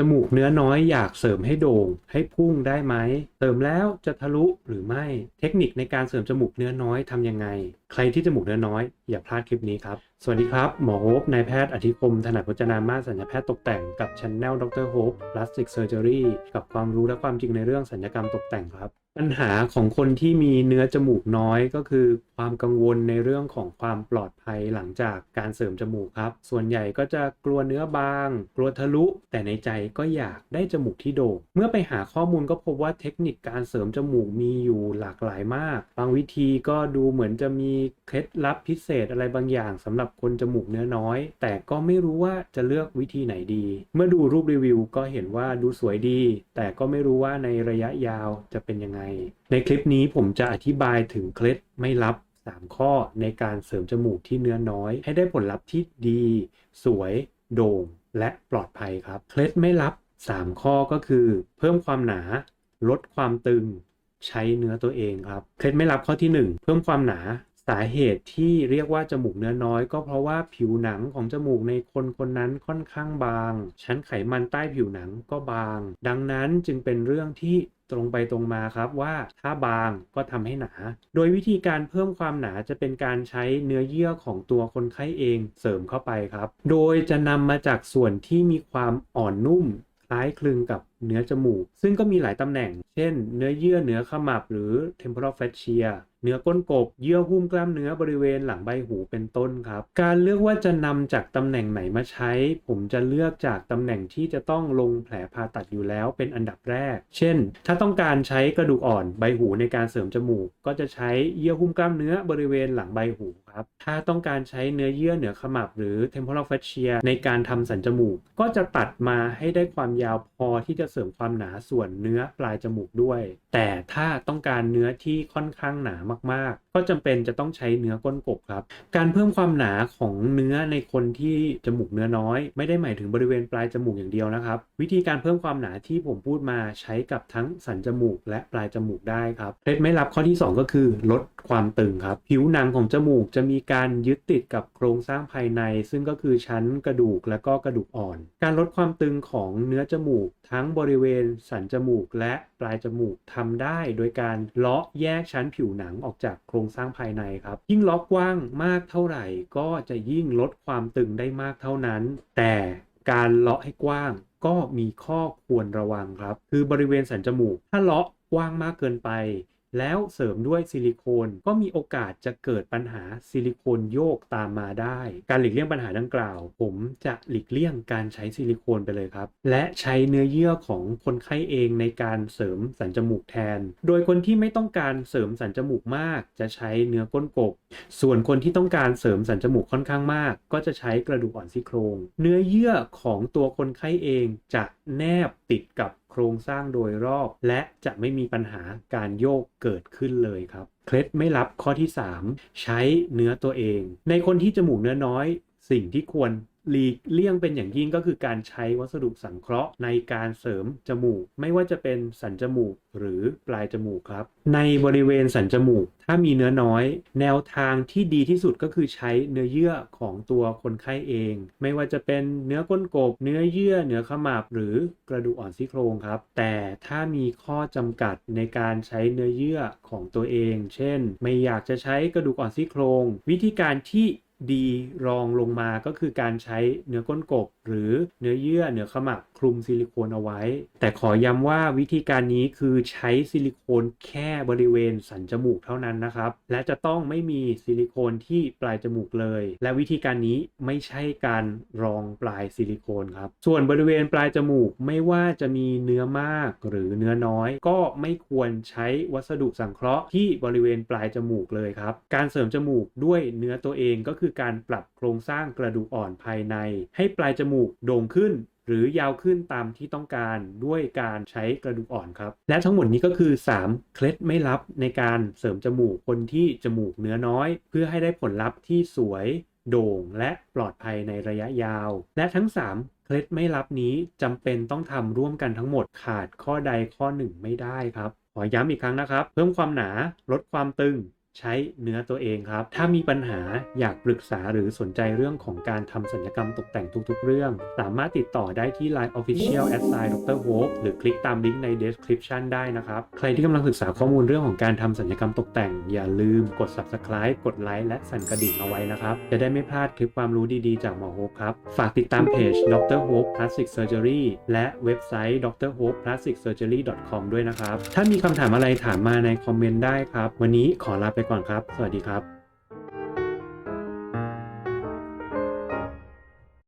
จมูกเนื้อน้อยอยากเสริมให้โด่ง ให้พุ่งได้ไหม เสริมแล้วจะทะลุหรือไม่ เทคนิคในการเสริมจมูกเนื้อน้อยทำยังไง ใครที่จมูกเนื้อน้อยอย่าพลาดคลิปนี้ครับ สวัสดีครับ หมอโฮปนายแพทย์อธิคม ถนัดพจนามาสสัญญาแพทย์ตกแต่งกับช anel ดรโฮป plastic surgery กับความรู้และความจริงในเรื่องสัญญกรรมตกแต่งครับ ปัญหาของคนที่มีเนื้อจมูกน้อยก็คือความกังวลในเรื่องของความปลอดภัยหลังจากการเสริมจมูกครับ ส่วนใหญ่ก็จะกลัวเนื้อบาง กลัวทะลุ แต่ในใจก็อยากได้จมูกที่โด่งเมื่อไปหาข้อมูลก็พบว่าเทคนิคการเสริมจมูกมีอยู่หลากหลายมาก บางวิธีก็ดูเหมือนจะมีเคล็ดลับพิเศษอะไรบางอย่างสำหรับคนจมูกเนื้อน้อย แต่ก็ไม่รู้ว่าจะเลือกวิธีไหนดี เมื่อดูรูปรีวิวก็เห็นว่าดูสวยดี แต่ก็ไม่รู้ว่าในระยะยาวจะเป็นยังไงในคลิปนี้ผมจะอธิบายถึงเคล็ดไม่ลับ 3 ข้อในการเสริมจมูกที่เนื้อน้อย ให้ได้ผลลัพธ์ที่ดี สวย โด่ง และปลอดภัยครับ เคล็ดไม่ลับ 3 ข้อก็คือ เพิ่มความหนา ลดความตึง ใช้เนื้อตัวเองครับ เคล็ดไม่ลับข้อที่ 1 เพิ่มความหนา สาเหตุที่เรียกว่าจมูกเนื้อน้อย ก็เพราะว่าผิวหนังของจมูกในคนคนนั้นค่อนข้างบาง ชั้นไขมันใต้ผิวหนังก็บาง ดังนั้นจึงเป็นเรื่องที่ตรงไปตรงมาครับว่าถ้าบางก็ทำให้หนา โดยวิธีการเพิ่มความหนาจะเป็นการใช้เนื้อเยื่อของตัวคนไข้เองเสริมเข้าไปครับ โดยจะนำมาจากส่วนที่มีความอ่อนนุ่ม คล้ายคลึงกับเนื้อจมูก ซึ่งก็มีหลายตำแหน่ง เช่น เนื้อเยื่อเนื้อขมับหรือ temporal fascia เนื้อก้นกบ เยื่อหุ้มกล้ามเนื้อบริเวณหลังใบหูเป็นต้นครับ การเลือกว่าจะนำจากตำแหน่งไหนมาใช้ ผมจะเลือกจากตำแหน่งที่จะต้องลงแผลผ่าตัดอยู่แล้วเป็นอันดับแรก เช่น ถ้าต้องการใช้กระดูกอ่อนใบหูในการเสริมจมูก ก็จะใช้เยื่อหุ้มกล้ามเนื้อบริเวณหลังใบหู ครับ ถ้าต้องการใช้เนื้อเยื่อเหนือขมับหรือ temporal fascia ในการทำสันจมูก ก็จะตัดมาให้ได้ความยาวพอที่จะเสริมความหนาส่วนเนื้อปลายจมูกด้วย แต่ถ้าต้องการเนื้อที่ค่อนข้างหนามากๆ ก็จำเป็นจะต้องใช้เนื้อก้นกบครับ การเพิ่มความหนาของเนื้อในคนที่จมูกเนื้อน้อย ไม่ได้หมายถึงบริเวณปลายจมูกอย่างเดียวนะครับ วิธีการเพิ่มความหนาที่ผมพูดมาใช้กับทั้งสันจมูก และปลายจมูกได้ครับเคล็ดไม่ลับข้อที่ 2 ก็คือ ลดความตึงครับ ผิวหนังของจมูกจะมีการยึดติดกับโครงสร้างภายใน ซึ่งก็คือชั้นกระดูกและก็กระดูกอ่อน การลดความตึงของเนื้อจมูก ทั้งบริเวณสันจมูก และปลายจมูกทำได้ โดยการเลาะแยกชั้นผิวหนังออกจากโครงสร้างภายในครับ ยิ่งเลาะกว้างมากเท่าไหร่ ก็จะยิ่งลดความตึงได้มากเท่านั้น แต่การเลาะให้กว้างก็มีข้อควรระวังครับ คือบริเวณสันจมูก ถ้าเลาะกว้างมากเกินไป แล้วเสริมด้วยซิลิโคนก็มีโอกาสจะเกิดปัญหาซิลิโคนโยกตามมาได้ การหลีกเลี่ยงปัญหาดังกล่าว ผมจะหลีกเลี่ยงการใช้ซิลิโคนไปเลยครับ และใช้เนื้อเยื่อของคนไข้เองในการเสริมสันจมูกแทน โดยคนที่ไม่ต้องการเสริมสันจมูกมาก จะใช้เนื้อก้นกบ ส่วนคนที่ต้องการเสริมสันจมูกค่อนข้างมาก ก็จะใช้กระดูกอ่อนซี่โครง เนื้อเยื่อของตัวคนไข้เองจะแนบติดกับ ครงสร้างโดยรอบ และจะไม่มีปัญหาการโยกเกิดขึ้นเลยครับ เคล็ดไม่ลับข้อที่ 3 ใช้เนื้อตัวเอง ในคนที่จมูกเนื้อน้อย สิ่งที่ควร หลีกเลี่ยงเป็นอย่างยิ่งก็คือการใช้วัสดุสังเคราะห์ในการเสริมจมูก ไม่ว่าจะเป็นสันจมูกหรือปลายจมูกครับ ในบริเวณสันจมูก ถ้ามีเนื้อน้อย แนวทางที่ดีที่สุดก็คือใช้เนื้อเยื่อของตัวคนไข้เอง ไม่ว่าจะเป็นเนื้อก้นกบ เนื้อเยื่อเนื้อขมับหรือกระดูกอ่อนซี่โครงครับ แต่ถ้ามีข้อจำกัดในการใช้เนื้อเยื่อของตัวเอง เช่น ไม่อยากจะใช้กระดูกอ่อนซี่โครง วิธีการที่ ดีรองลงมาก็คือการใช้เนื้อก้นกบ หรือเนื้อเยื่อเนื้อขมับคลุมซิลิโคนเอาไว้ แต่ขอย้ำว่าวิธีการนี้คือใช้ซิลิโคนแค่บริเวณสันจมูกเท่านั้นนะครับ และจะต้องไม่มีซิลิโคนที่ปลายจมูกเลย และวิธีการนี้ไม่ใช่การรองปลายซิลิโคนครับส่วนบริเวณปลายจมูกไม่ว่าจะมีเนื้อมากหรือเนื้อน้อย ก็ไม่ควรใช้วัสดุสังเคราะห์ที่บริเวณปลายจมูกเลยครับการเสริมจมูกด้วยเนื้อตัวเองก็คือือการปรับโครงสร้างกระดูกอ่อนภายใน ให้ปลายจมูกโด่งขึ้น หรือยาวขึ้นตามที่ต้องการด้วยการใช้กระดูกอ่อนครับ และทั้งหมดนี้ก็คือ 3 เคล็ดไม่ลับในการเสริมจมูกคนที่จมูกเนื้อน้อย เพื่อให้ได้ผลลัพธ์ที่สวย โด่ง และปลอดภัยในระยะยาว และทั้ง 3เคล็ดไม่ลับนี้จำเป็นต้องทำร่วมกันทั้งหมดขาดข้อใดข้อหนึ่งไม่ได้ครับ ขอย้ำอีกครั้งนะครับ เพิ่มความหนาลดความตึง ใช้เนื้อตัวเองครับ ถ้ามีปัญหาอยากปรึกษาหรือสนใจเรื่องของการทำศัลยกรรมตกแต่งทุกๆ เรื่อง สามารถติดต่อได้ที่ Line Official a s s i g n Dr. Hope หรือคลิกตามลิงก์ใน description ได้นะครับ ใครที่กำลังศึกษาข้อมูลเรื่องของการทำศัลยกรรมตกแต่ง อย่าลืมกด subscribe กดไลค์และสั่นกระดิ่งเอาไว้นะครับ จะได้ไม่พลาดคลิปความรู้ดีๆ จากหมอโฮปครับ ฝากติดตามเพจ Dr. Hope Plastic Surgery และเว็บไซต์ Dr. Hope Plastic Surgery com ด้วยนะครับ ถ้ามีคำถามอะไรถามมาในคอมเมนต์ได้ครับ วันนี้ขอลาไปก่อนครับ สวัสดีครับ